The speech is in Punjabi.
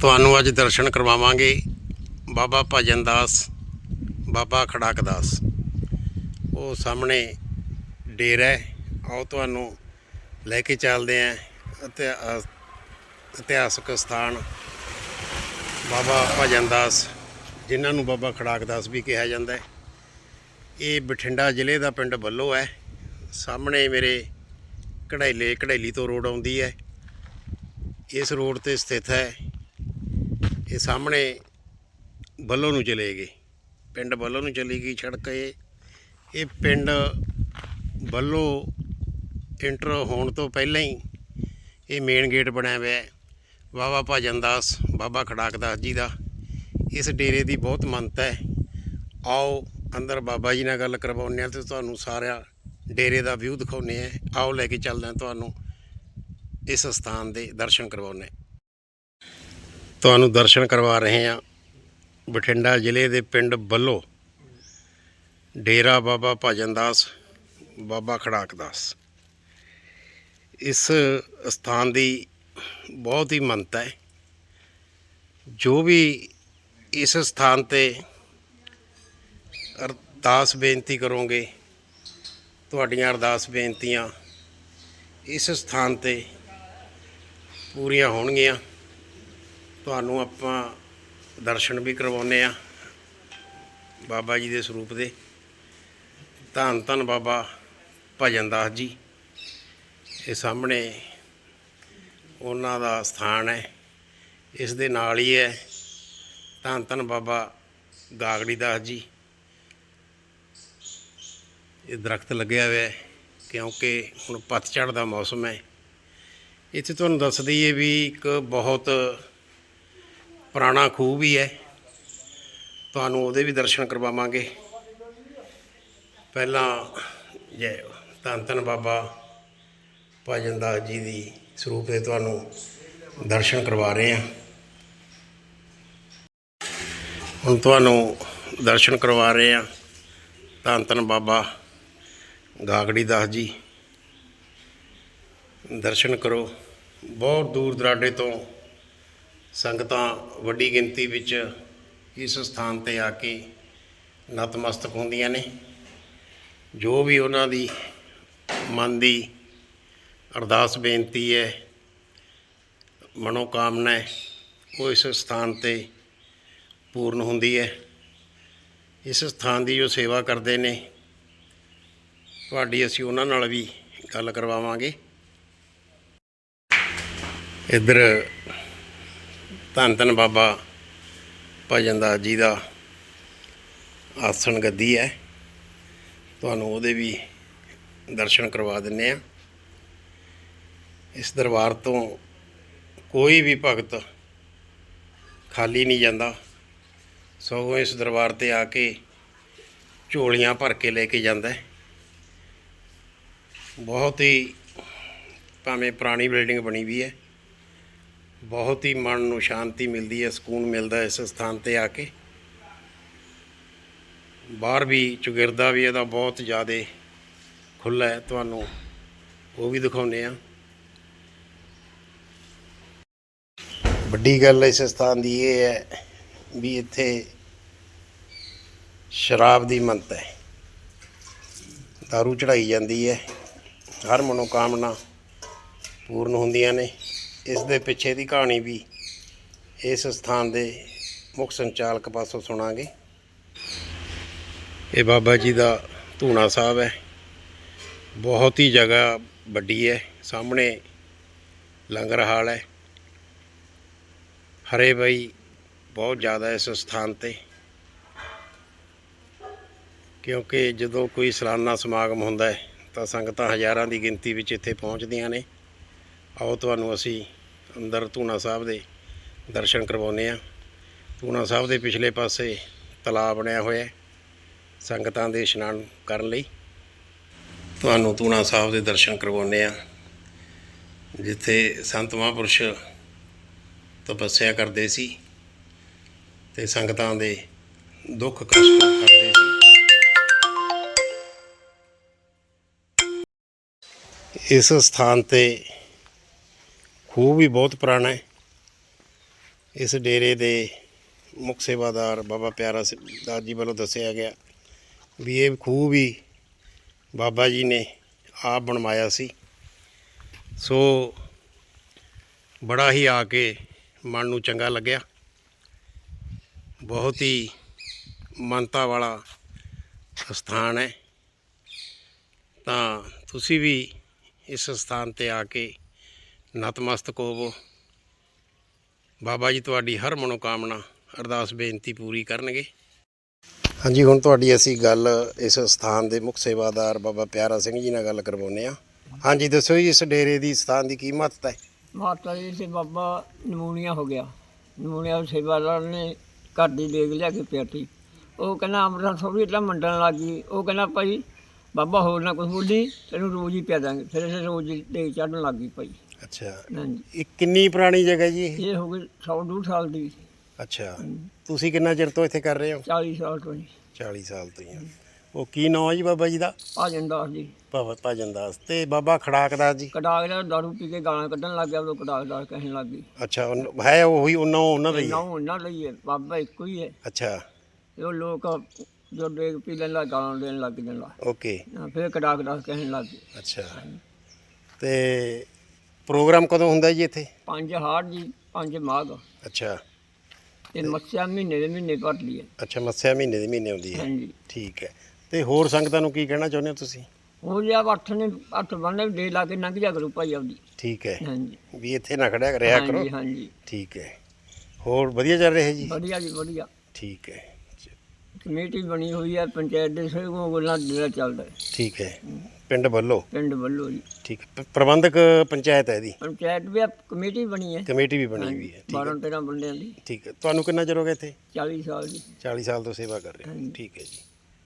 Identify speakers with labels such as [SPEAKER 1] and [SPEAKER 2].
[SPEAKER 1] ਤੁਹਾਨੂੰ ਅੱਜ ਦਰਸ਼ਨ ਕਰਵਾਵਾਂਗੇ। ਬਾਬਾ ਭਜਨ ਦਾਸ, ਬਾਬਾ ਖੜਕ ਦਾਸ। ਉਹ ਸਾਹਮਣੇ ਡੇਰਾ ਹੈ। ਆਓ ਤੁਹਾਨੂੰ ਲੈ ਕੇ ਚੱਲਦੇ ਆਂ ਅਤੇ ਇਤਿਹਾਸਕ ਸਥਾਨ ਬਾਬਾ ਭਜਨ ਦਾਸ, ਜਿਨ੍ਹਾਂ ਨੂੰ ਬਾਬਾ ਖੜਾਕ ਦਾਸ ਵੀ ਕਿਹਾ ਜਾਂਦਾ ਹੈ। ਇਹ ਬਠਿੰਡਾ ਜ਼ਿਲ੍ਹੇ ਦਾ ਪਿੰਡ ਬੱਲੋ ਹੈ। ਸਾਹਮਣੇ ਮੇਰੇ ਕਢਾਈਲੇ ਕਢਾਈਲੀ ਤੋਂ ਰੋਡ ਆਉਂਦੀ ਹੈ। ਇਸ ਰੋਡ ਤੇ ਸਥਿਤ ਹੈ ਇਹ ਸਾਹਮਣੇ ਬੱਲੋ ਨੂੰ ਚਲੇ ਗਏ। ਪਿੰਡ ਬੱਲੋ ਨੂੰ ਚਲੀ ਗਈ ਸੜਕ ਇਹ। ਇਹ ਪਿੰਡ ਬੱਲੋ ਇੰਟਰ ਹੋਣ ਤੋਂ ਪਹਿਲਾਂ ਹੀ ਇਹ ਮੇਨ ਗੇਟ ਬਣਿਆ ਹੋਇਆ ਹੈ। ਬਾਬਾ ਭਜਨ ਦਾਸ ਬਾਬਾ ਖੜਾਕ ਦਾਸ ਜੀ ਦਾ। ਇਸ ਡੇਰੇ ਦੀ ਬਹੁਤ ਮੰਨਤ ਹੈ। ਆਓ ਅੰਦਰ ਬਾਬਾ ਜੀ ਨਾਲ ਗੱਲ ਕਰਵਾਉਂਦੇ ਹਾਂ ਤੇ ਤੁਹਾਨੂੰ ਸਾਰਾ ਡੇਰੇ ਦਾ ਵਿਊ ਦਿਖਾਉਂਦੇ ਹਾਂ। ਆਓ ਲੈ ਕੇ ਚੱਲਦੇ ਹਾਂ ਤੁਹਾਨੂੰ ਇਸ ਸਥਾਨ ਦੇ ਦਰਸ਼ਨ ਕਰਵਾਉਂਦੇ ਤੁਹਾਨੂੰ ਦਰਸ਼ਨ ਕਰਵਾ ਰਹੇ ਹਾਂ। ਬਠਿੰਡਾ ਜ਼ਿਲ੍ਹੇ ਦੇ ਪਿੰਡ ਬੱਲੋ। ਡੇਰਾ ਬਾਬਾ ਭਜਨ ਦਾਸ, ਬਾਬਾ ਖੜਾਕ ਦਾਸ। ਇਸ ਸਥਾਨ ਦੀ ਬਹੁਤ ਹੀ ਮੰਨਤਾ ਹੈ। ਜੋ ਵੀ ਇਸ ਸਥਾਨ ਤੇ ਅਰਦਾਸ ਬੇਨਤੀ ਕਰੋਗੇ, ਤੁਹਾਡੀਆਂ ਅਰਦਾਸ ਬੇਨਤੀਆਂ ਇਸ ਸਥਾਨ ਤੇ ਪੂਰੀਆਂ ਹੋਣਗੀਆਂ। ਤੁਹਾਨੂੰ ਆਪਾਂ ਦਰਸ਼ਨ ਵੀ ਕਰਵਾਉਨੇ ਆ ਬਾਬਾ ਜੀ ਦੇ ਸਰੂਪ ਦੇ। ਧੰਨ ਧੰਨ ਬਾਬਾ ਭਜਨ ਦਾਸ ਜੀ। ਇਹ ਸਾਹਮਣੇ ਉਹਨਾਂ ਦਾ ਸਥਾਨ ਹੈ। ਇਸ ਦੇ ਨਾਲ ਹੀ ਹੈ ਧੰਨ ਧੰਨ ਬਾਬਾ ਗਾਗੜੀ ਦਾਸ ਜੀ। ਇਹ ਦਰਖਤ ਲੱਗਿਆ ਹੋਇਆ ਹੈ ਕਿਉਂਕਿ ਹੁਣ ਪਤਝੜ ਦਾ ਮੌਸਮ ਹੈ। ਇੱਥੇ ਤੁਹਾਨੂੰ ਦੱਸ ਦਈਏ ਵੀ ਇੱਕ ਬਹੁਤ ਪੁਰਾਣਾ ਖੂਹ ਵੀ ਹੈ। ਤੁਹਾਨੂੰ ਉਹਦੇ ਵੀ ਦਰਸ਼ਨ ਕਰਵਾਵਾਂਗੇ। ਪਹਿਲਾਂ ਜੈ ਧੰਨ ਧੰਨ ਬਾਬਾ ਭਜਨ ਦਾਸ ਜੀ ਦੀ ਸਰੂਪ ਦੇ ਤੁਹਾਨੂੰ ਦਰਸ਼ਨ ਕਰਵਾ ਰਹੇ ਹਾਂ। ਹੁਣ ਤੁਹਾਨੂੰ ਦਰਸ਼ਨ ਕਰਵਾ ਰਹੇ ਹਾਂ। ਧੰਨ ਧੰਨ ਬਾਬਾ ਗਾਗੜੀ ਦਾਸ ਜੀ। ਦਰਸ਼ਨ ਕਰੋ। ਬਹੁਤ ਦੂਰ ਦਰਾਡੇ ਤੋਂ ਸੰਗਤਾਂ ਵੱਡੀ ਗਿਣਤੀ ਵਿੱਚ ਇਸ ਸਥਾਨ ਤੇ ਆ ਕੇ ਨਤਮਸਤਕ ਹੁੰਦੀਆਂ ਨੇ। ਜੋ ਵੀ ਉਹਨਾਂ ਦੀ ਮਨ ਦੀ ਅਰਦਾਸ ਬੇਨਤੀ ਹੈ, ਮਨੋਕਾਮਨਾ ਹੈ, ਉਹ ਇਸ ਸਥਾਨ ਤੇ ਪੂਰਨ ਹੁੰਦੀ ਹੈ। ਇਸ ਸਥਾਨ ਦੀ ਜੋ ਸੇਵਾ ਕਰਦੇ ਨੇ, ਤੁਹਾਡੀ ਅਸੀਂ ਉਹਨਾਂ ਨਾਲ ਵੀ ਗੱਲ ਕਰਵਾਵਾਂਗੇ। ਇੱਧਰ ਧੰਨ ਧੰਨ ਬਾਬਾ ਭਜਨ ਦਾਸ ਜੀ ਦਾ ਆਸਣ ਗੱਦੀ ਹੈ। ਤੁਹਾਨੂੰ ਉਹਦੇ ਵੀ ਦਰਸ਼ਨ ਕਰਵਾ ਦਿੰਨੇ ਆ ਇਸ ਦਰਬਾਰ ਤੋਂ ਕੋਈ ਵੀ ਭਗਤ ਖਾਲੀ ਨਹੀਂ ਜਾਂਦਾ। ਸਗੋਂ ਇਸ ਦਰਬਾਰ ਤੇ ਆ ਕੇ ਝੋਲੀਆਂ ਭਰ ਕੇ ਲੈ ਕੇ ਜਾਂਦਾ ਬਹੁਤ ਹੀ ਭਾਵੇਂ ਪੁਰਾਣੀ ਬਿਲਡਿੰਗ ਬਣੀ ਵੀ ਹੈ। ਬਹੁਤ ਹੀ ਮਨ ਨੂੰ ਸ਼ਾਂਤੀ ਮਿਲਦੀ ਹੈ, ਸਕੂਨ ਮਿਲਦਾ ਹੈ ਇਸ ਸਥਾਨ ਤੇ ਆ ਕੇ। ਬਾਹਰ ਵੀ ਚੁਗਿਰਦਾ ਵੀ ਇਹਦਾ ਬਹੁਤ ਜ਼ਿਆਦਾ ਖੁੱਲ੍ਹਾ ਹੈ, ਤੁਹਾਨੂੰ ਉਹ ਵੀ ਦਿਖਾਉਂਦੇ ਆ ਵੱਡੀ ਗੱਲ ਇਸ ਸਥਾਨ ਦੀ ਇਹ ਹੈ ਵੀ ਇੱਥੇ ਸ਼ਰਾਬ ਦੀ ਮੰਤ ਹੈ। ਦਾਰੂ ਚੜਾਈ ਜਾਂਦੀ ਹੈ, ਹਰ ਮਨੋਕਾਮਨਾ ਪੂਰਨ ਹੁੰਦੀਆਂ ਨੇ। ਇਸ ਦੇ ਪਿੱਛੇ ਦੀ ਕਹਾਣੀ ਵੀ ਇਸ ਸਥਾਨ ਦੇ ਮੁੱਖ ਸੰਚਾਲਕ ਪਾਸੋਂ ਸੁਣਾਂਗੇ। ਇਹ ਬਾਬਾ ਜੀ ਦਾ ਧੂਣਾ ਸਾਹਿਬ ਹੈ। ਬਹੁਤ ਹੀ ਜਗ੍ਹਾ ਵੱਡੀ ਹੈ। ਸਾਹਮਣੇ ਲੰਗਰ ਹਾਲ ਹੈ। ਹਰੇ ਬਈ ਬਹੁਤ ਜ਼ਿਆਦਾ ਇਸ ਸਥਾਨ ਤੇ। ਕਿਉਂਕਿ ਜਦੋਂ ਕੋਈ ਸਲਾਨਾ ਸਮਾਗਮ ਹੁੰਦਾ ਹੈ ਤਾਂ ਸੰਗਤਾਂ ਹਜ਼ਾਰਾਂ ਦੀ ਗਿਣਤੀ ਵਿੱਚ ਇੱਥੇ ਪਹੁੰਚਦੀਆਂ ਨੇ। ਆਓ ਤੁਹਾਨੂੰ ਅਸੀਂ ਅੰਦਰ ਧੂਣਾ ਸਾਹਿਬ ਦੇ ਦਰਸ਼ਨ ਕਰਵਾਉਂਦੇ ਹਾਂ। ਧੂਣਾ ਸਾਹਿਬ ਦੇ ਪਿਛਲੇ ਪਾਸੇ ਤਲਾਬ ਬਣਿਆ ਹੋਇਆ ਹੈ, ਸੰਗਤਾਂ ਦੇ ਇਸ਼ਨਾਨ ਕਰਨ ਲਈ। ਤੁਹਾਨੂੰ ਧੂਣਾ ਸਾਹਿਬ ਦੇ ਦਰਸ਼ਨ ਕਰਵਾਉਂਦੇ ਹਾਂ। ਜਿੱਥੇ ਸੰਤ ਮਹਾਂਪੁਰਸ਼ ਤਪੱਸਿਆ ਕਰਦੇ ਸੀ ਤੇ ਸੰਗਤਾਂ ਦੇ ਦੁੱਖ ਕਸ਼ਟ ਕਰਦੇ ਸੀ। ਇਸ ਸਥਾਨ ਤੇ ਖੂਹ ਵੀ ਬਹੁਤ ਪੁਰਾਣਾ ਹੈ। ਇਸ ਡੇਰੇ ਦੇ ਮੁੱਖ ਸੇਵਾਦਾਰ ਬਾਬਾ ਪਿਆਰਾ ਸਿੰਘ ਦਾਸ ਜੀ ਵੱਲੋਂ ਦੱਸਿਆ ਗਿਆ ਵੀ ਇਹ ਖੂਹ ਵੀ ਬਾਬਾ ਜੀ ਨੇ ਆਪ ਬਣਵਾਇਆ ਸੀ। ਸੋ ਬੜਾ ਹੀ ਆ ਕੇ ਮਨ ਨੂੰ ਚੰਗਾ ਲੱਗਿਆ। ਬਹੁਤ ਹੀ ਮਾਨਤਾ ਵਾਲਾ ਸਥਾਨ ਹੈ। ਤਾਂ ਤੁਸੀਂ ਵੀ ਇਸ ਸਥਾਨ ਤੇ ਆ ਕੇ ਨਤਮਸਤਕ ਹੋਵੋ। ਬਾਬਾ ਜੀ ਤੁਹਾਡੀ ਹਰ ਮਨੋਕਾਮਨਾ ਅਰਦਾਸ ਬੇਨਤੀ ਪੂਰੀ ਕਰਨਗੇ। ਹਾਂਜੀ ਹੁਣ ਤੁਹਾਡੀ ਅਸੀਂ ਗੱਲ ਇਸ ਸਥਾਨ ਦੇ ਮੁੱਖ ਸੇਵਾਦਾਰ ਬਾਬਾ ਪਿਆਰਾ ਸਿੰਘ ਜੀ ਨਾਲ ਗੱਲ ਕਰਵਾਉਂਦੇ ਆ ਹਾਂਜੀ ਦੱਸੋ ਜੀ ਇਸ ਡੇਰੇ ਦੀ ਸਥਾਨ ਦੀ ਕੀ ਮਹੱਤਤਾ ਹੈ?
[SPEAKER 2] ਮਾਤਾ ਜੀ ਸੇ ਬਾਬਾ ਨਮੂਨੀਆ ਹੋ ਗਿਆ। ਨਮੂਨੀਆ ਸੇਵਾਦਾਰ ਨੇ ਘਰ ਦੀ ਦੇਗ ਲਿਆ ਕੇ ਪਿਆਤੀ। ਉਹ ਕਹਿੰਦਾ ਅਮਰਤ ਥੋੜੀ ਇਤਲਾ ਮੰਡਣ ਲੱਗੀ ਉਹ ਕਹਿੰਦਾ ਭਾਈ ਬਾਬਾ ਹੋਰ ਨਾ ਕੁਝ ਬੋਲੀ ਤੈਨੂੰ ਰੋਜ਼ ਹੀ ਪਿਆ ਦਾਂਗੇ। ਫਿਰ ਇਹ ਰੋਜ਼ ਹੀ ਦੇਗ ਚੜਨ ਲੱਗੀ ਭਾਈ।
[SPEAKER 1] ਅੱਛਾ।
[SPEAKER 2] ਹਾਂਜੀ।
[SPEAKER 1] ਇਹ ਕਿੰਨੀ ਪੁਰਾਣੀ ਜਗ੍ਹਾ ਜੀ ਇਹ?
[SPEAKER 2] ਇਹ ਹੋ ਗਈ 100 ਡੂਢ ਸਾਲ ਦੀ।
[SPEAKER 1] ਅੱਛਾ। ਤੁਸੀਂ ਕਿੰਨਾ ਚਿਰ ਤੋਂ ਇੱਥੇ ਕਰ ਰਹੇ ਹੋ?
[SPEAKER 2] 40 ਸਾਲ ਤੋਂ ਜੀ।
[SPEAKER 1] 40 ਸਾਲ ਤੋਂ ਹੀ ਆ। ਉਹ ਕੀ ਨਾਂ ਹੈ ਜੀ ਬਾਬਾ ਜੀ ਦਾ?
[SPEAKER 2] ਭਾਜਨ ਦਾਸ ਜੀ।
[SPEAKER 1] ਭਗਤ ਭਜਨ ਦਾਸ। ਤੇ ਬਾਬਾ ਖੜਾਕਦਾਸ ਜੀ?
[SPEAKER 2] ਕਟਾਕ ਦਾ ਦਾਰੂ ਪੀ ਕੇ ਗਾਲਾਂ ਕੱਢਣ ਲੱਗ ਗਿਆ ਉਹ ਕਟਾਕ ਦਾਸ ਕਹਿਣ ਲੱਗ ਗਈ।
[SPEAKER 1] ਅੱਛਾ ਉਨ- ਹੈ ਉਹੀ ਉਹਨਾਂ ਉਹਨਾਂ ਦਾ ਹੀ
[SPEAKER 2] ਨਾ
[SPEAKER 1] ਹੈ
[SPEAKER 2] ਉਹਨਾਂ ਲਈ ਹੈ ਬਾਬਾ ਇੱਕੋ ਹੀ ਹੈ
[SPEAKER 1] ਅੱਛਾ।
[SPEAKER 2] ਤੇ ਉਹ ਲੋਕ ਜੋ ਦੇਗ ਪੀ ਲੈਣ ਲੱਗ ਗਾਲਾਂ ਦੇਣ ਲੱਗ ਜਾਂਦਾ।
[SPEAKER 1] ਓਕੇ।
[SPEAKER 2] ਫਿਰ ਕਟਾਕ ਦਾਸ ਕਹਿਣ ਲੱਗ ਗਏ।
[SPEAKER 1] ਅੱਛਾ। ਤੇ ਪ੍ਰੋਗਰਾਮ ਕਦੋਂ ਹੁੰਦਾ ਜੀ ਇੱਥੇ?
[SPEAKER 2] ਪੰਜ ਹਾੜ ਜੀ ਪੰਜ ਮਾਘ।
[SPEAKER 1] ਅੱਛਾ।
[SPEAKER 2] ਤੇ ਮੱਸਿਆ ਮਹੀਨੇ ਦੇ ਮਹੀਨੇ ਭਰ ਲਈ ਹੈ।
[SPEAKER 1] ਅੱਛਾ ਮੱਸਿਆ ਮਹੀਨੇ ਦੇ ਮਹੀਨੇ ਆਉਂਦੀ ਹੈ।
[SPEAKER 2] ਹਾਂਜੀ।
[SPEAKER 1] ਠੀਕ ਹੈ। ਤੇ ਹੋਰ ਸੰਗਤਾਂ ਨੂੰ ਕੀ ਕਹਿਣਾ ਚਾਹੁੰਦੇ ਹੋ ਤੁਸੀਂ?
[SPEAKER 2] ਹੋ ਗਿਆ ਅੱਠ ਨੇ ਅੱਠ ਬੰਨੇ ਦੇ ਲਾ ਕੇ ਲੰਘ ਜਾ ਕਰੂ ਭਾਈ ਆਪਦੀ।
[SPEAKER 1] ਠੀਕ ਹੈ।
[SPEAKER 2] ਹਾਂਜੀ।
[SPEAKER 1] ਵੀ ਇੱਥੇ ਨਾ ਖੜਿਆ ਰਿਹਾ ਕਰੋ।
[SPEAKER 2] ਹਾਂਜੀ ਹਾਂਜੀ।
[SPEAKER 1] ਠੀਕ ਹੈ। ਹੋਰ ਵਧੀਆ ਚੱਲ ਰਿਹਾ ਜੀ?
[SPEAKER 2] ਵਧੀਆ ਜੀ ਵਧੀਆ।
[SPEAKER 1] ਠੀਕ ਹੈ।
[SPEAKER 2] ਕਮੇਟੀ ਬਣੀ ਹੋਈ ਹੈ ਪੰਚਾਇਤ ਦੇ ਸਹਿਯੋਗ ਨਾਲ ਜਿਹੜਾ ਚੱਲਦਾ ਹੈ।
[SPEAKER 1] ਠੀਕ ਹੈ। ਪਿੰਡ ਵੱਲੋਂ?
[SPEAKER 2] ਪਿੰਡ ਵੱਲੋਂ ਜੀ।
[SPEAKER 1] ਠੀਕ ਹੈ। ਪ- ਪ੍ਰਬੰਧਕ ਪੰਚਾਇਤ ਹੈ ਇਹਦੀ?
[SPEAKER 2] ਪੰਚਾਇਤ ਵੀ ਆ, ਕਮੇਟੀ ਬਣੀ ਹੈ।
[SPEAKER 1] ਕਮੇਟੀ ਵੀ ਬਣੀ ਹੋਈ ਹੈ ਠੀਕ ਹੈ।
[SPEAKER 2] 12 13 ਬੰਦਿਆਂ ਦੀ।
[SPEAKER 1] ਠੀਕ ਹੈ। ਤੁਹਾਨੂੰ ਕਿੰਨਾ ਚਿਰ ਹੋ ਗਿਆ ਇੱਥੇ?
[SPEAKER 2] 40 ਸਾਲ ਦੀ
[SPEAKER 1] 40 ਸਾਲ ਤੋਂ ਸੇਵਾ ਕਰ ਰਹੇ ਹੋ। ਠੀਕ ਹੈ ਜੀ।